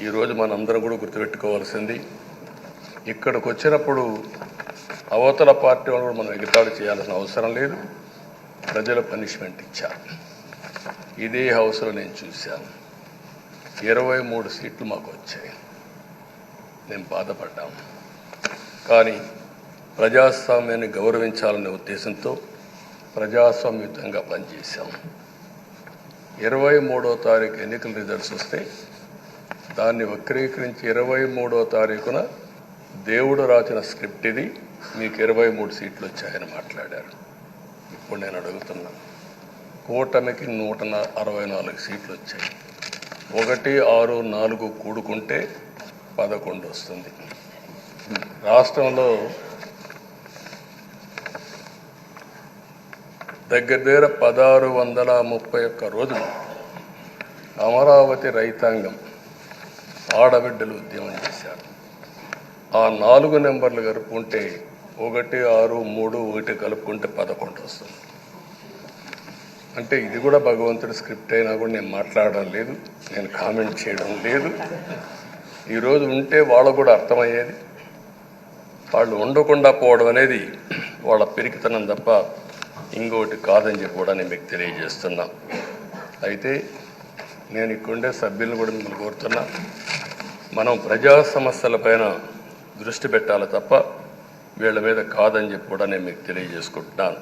ఈరోజు మనందరం కూడా గుర్తుపెట్టుకోవాల్సింది ఇక్కడికి వచ్చినప్పుడు అవతల పార్టీ వాళ్ళు కూడా మనం ఎగతాళి చేయాల్సిన అవసరం లేదు. ప్రజలు పనిష్మెంట్ ఇచ్చారు. ఇదే హౌస్లో నేను చూశాను. ఇరవై మూడు సీట్లు మాకు వచ్చాయి. మేము బాధపడ్డాము కానీ ప్రజాస్వామ్యాన్ని గౌరవించాలనే ఉద్దేశంతో ప్రజాస్వామ్యుతంగా పనిచేశాం. ఇరవై మూడో తారీఖు ఎన్నికల రిజల్ట్స్ వస్తే దాన్ని వక్రీకరించి ఇరవై మూడో తారీఖున దేవుడు రాసిన స్క్రిప్ట్ ఇది. మీకు ఇరవై మూడు సీట్లు వచ్చాయని మాట్లాడారు. ఇప్పుడు నేను అడుగుతున్నా. కూటమికి నూట అరవై నాలుగు సీట్లు వచ్చాయి. ఒకటి ఆరు నాలుగు కూడుకుంటే పదకొండు వస్తుంది. రాష్ట్రంలో దగ్గర దగ్గర పదహారు వందల ముప్పై ఒక్క రోజులు అమరావతి రైతాంగం ఆడబిడ్డలు ఉద్యమం చేశారు. ఆ నాలుగు నెంబర్లు కలుపుకుంటే ఒకటి ఆరు మూడు ఒకటి కలుపుకుంటే పదకొండు వస్తుంది. అంటే ఇది కూడా భగవంతుడి స్క్రిప్ట్ అయినా కూడా నేను మాట్లాడడం లేదు నేను కామెంట్ చేయడం లేదు. ఈరోజు ఉంటే వాళ్ళకు కూడా అర్థమయ్యేది. వాళ్ళు ఉండకుండా పోవడం అనేది వాళ్ళ పెరిగితనం తప్ప ఇంకోటి కాదని చెప్పి కూడా నేను మీకు తెలియజేస్తున్నా. అయితే నేను ఇక్కడుండే సభ్యులను కూడా మిమ్మల్ని కోరుతున్నా. మనం ప్రజా సమస్యలపైన దృష్టి పెట్టాలి తప్ప వీళ్ళ మీద కాదని చెప్పి కూడా నేను మీకు తెలియజేసుకుంటున్నాను.